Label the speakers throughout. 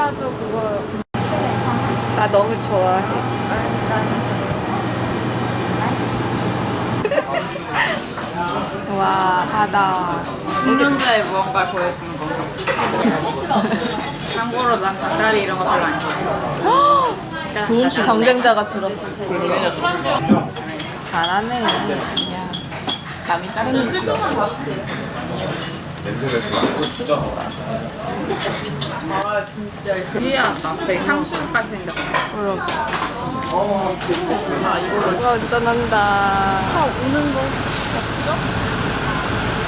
Speaker 1: 차도 그거
Speaker 2: 나 너무 좋아해. 와, 바다.
Speaker 1: 6년자의 무언가를 보여주는 거. 참고로 난 닭다리 이런 거 별로 안 좋아해.
Speaker 2: 조금씩 경쟁자가 들었어. 잘하네. 그냥.
Speaker 1: 감이 짜증 나. 아 진짜 신기하다. 되게 상수같이 생겼어.
Speaker 2: 그럼.
Speaker 1: 아 이거를
Speaker 2: 와, 운전한다.
Speaker 1: 차 오는 거.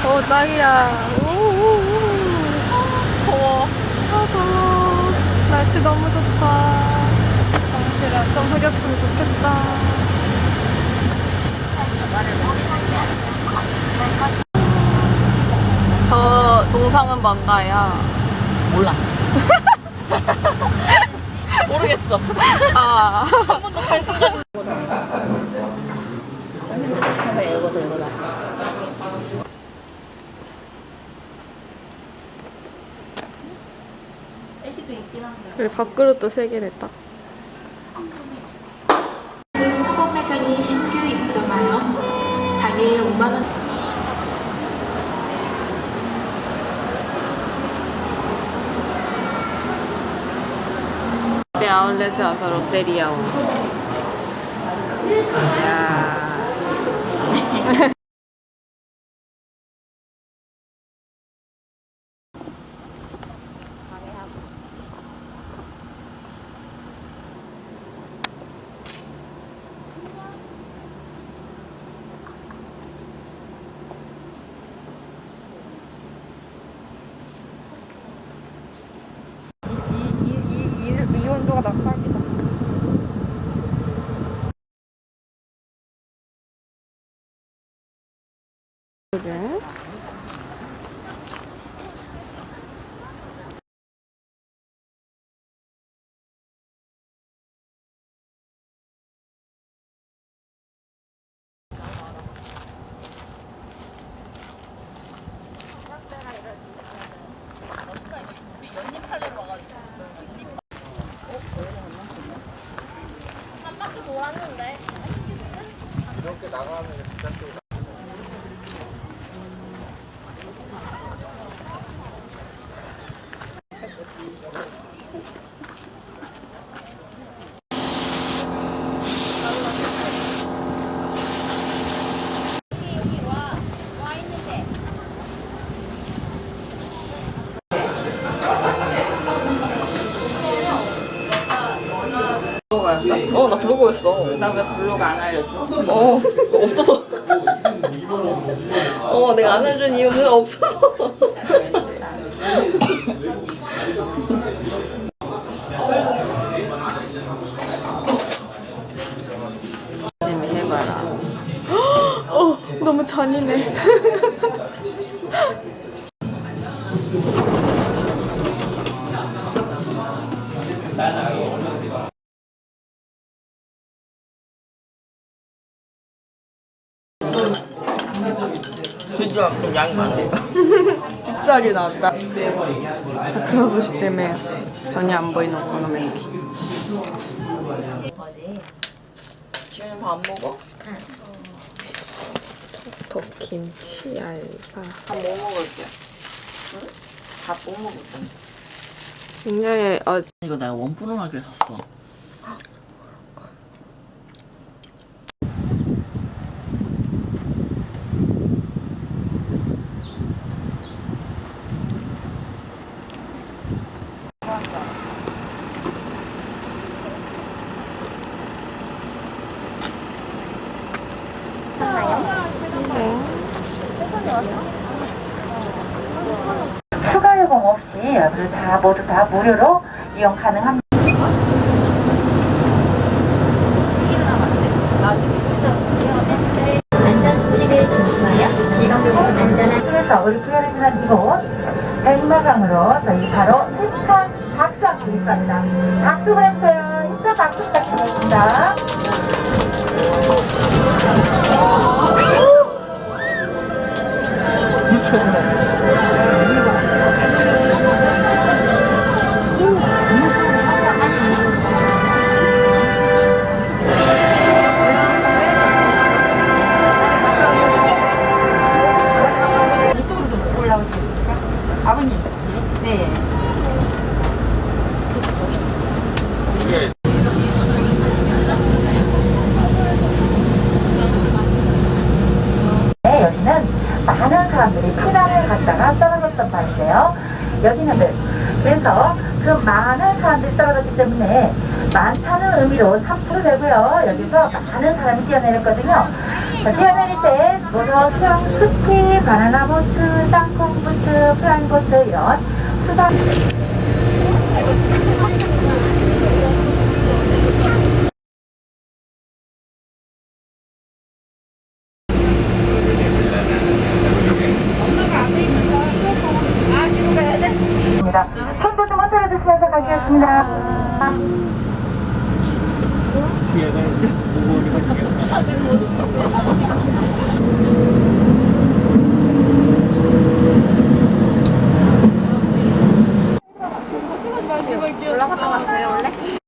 Speaker 2: 어, 짱이야. 우우우. 더워. 아, 더워. 날씨 너무 좋다. 잠시라 좀 흐렸으면 좋겠다.
Speaker 3: 주차 주말을 모션 가지는 것
Speaker 2: 저 동상은 뭔가요?
Speaker 1: 몰라. 모르겠어.
Speaker 2: 아.
Speaker 1: 이거 들고 나.
Speaker 2: 그리고 밥그릇도 세 개 냈다.
Speaker 3: 신규 입점하여 당일 5만 원
Speaker 2: 아울렛에 와서 롯데리아 온. 야. 이, 이, 이, 이, 이 온도가 낙하기다. 그래?
Speaker 1: 블로거였어?
Speaker 2: 어, 나 블로그였어.
Speaker 1: 나 왜 블로그 안 알려줘?
Speaker 2: 어, 없어서. 어, 내가 안 해준 이유는 없어서. 열심히 해봐라. 어, 너무 잔인해.
Speaker 1: 진짜 좀 양이 많네.
Speaker 2: 10살이 나왔다. 아토아버시 때문에 전혀 안 보이는 오코노미야키.
Speaker 1: 지금 밥 먹어?
Speaker 2: 덕김치 알바.
Speaker 1: 밥뭐 먹을게? 응? 밥뭐 먹을게?
Speaker 2: 굉장히 어
Speaker 1: 이거 내가 원푸른 하게 샀어.
Speaker 4: 추가 요금 없이 여기를 다 모두 다 무료로 이용 가능합니다. 우리 부여를 지난 이곳 백마강으로 저희 바로 해천 박수학교. 박수 보내주세요. 인사 박수 부탁드리겠습니다. 좋은 거예요. 뛰어내렸거든요. 자, 뛰어내릴 때 뭐서 수영, 스키, 바나나 보트, 땅콩 보트, 플라잉 보트 이런 수상. 손도 좀 흔들어 주시면서 가시겠습니다.
Speaker 5: 올라갔다 왔어요 원래?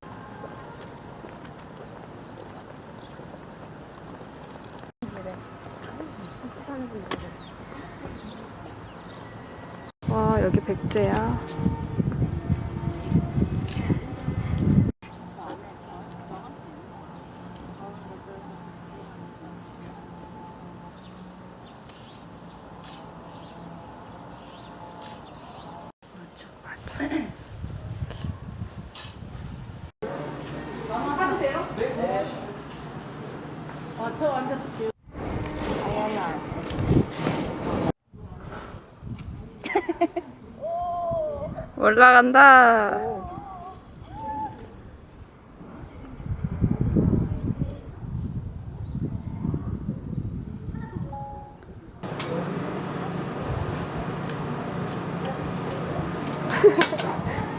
Speaker 2: 올라간다.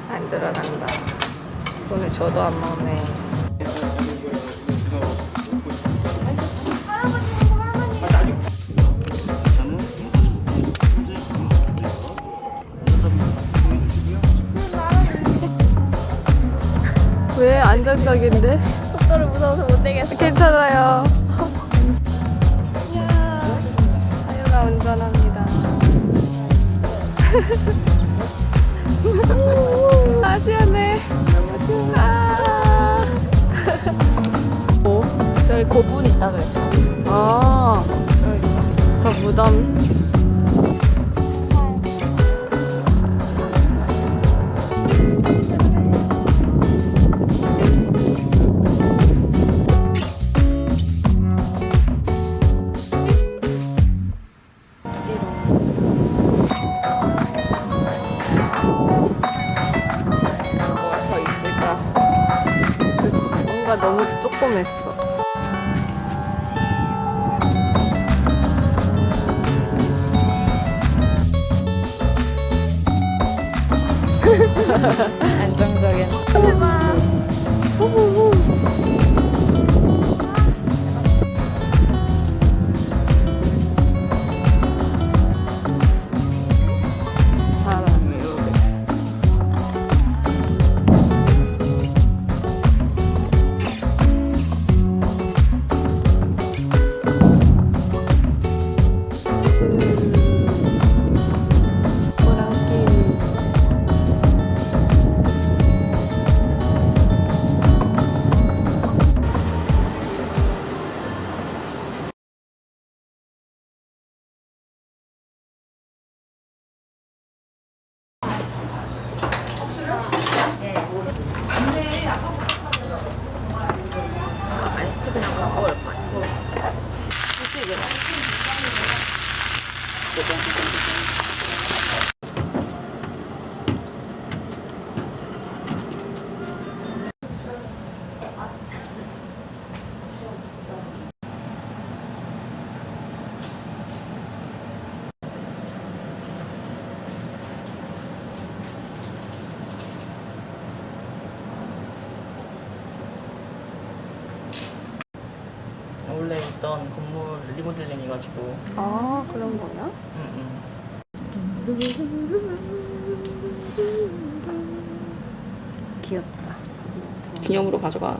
Speaker 2: 안 들어간다. 오늘 저도 안 먹네. 안정적인데?
Speaker 5: 속도를 무서워서 못 내겠어
Speaker 2: 괜찮아요. 이야, 아유가 운전합니다. 아, 시원해. 아. 오,
Speaker 5: 저기 고분 있다 그랬어
Speaker 2: 아, 저 무덤. 뭔가 너무 조그맸어. 안정적인. 굳이
Speaker 6: 원래 있던 건물 리모델링 해가지고
Speaker 2: 아 그런 거야?
Speaker 6: 응,
Speaker 2: 귀엽다.
Speaker 6: 응. 기념으로 가져가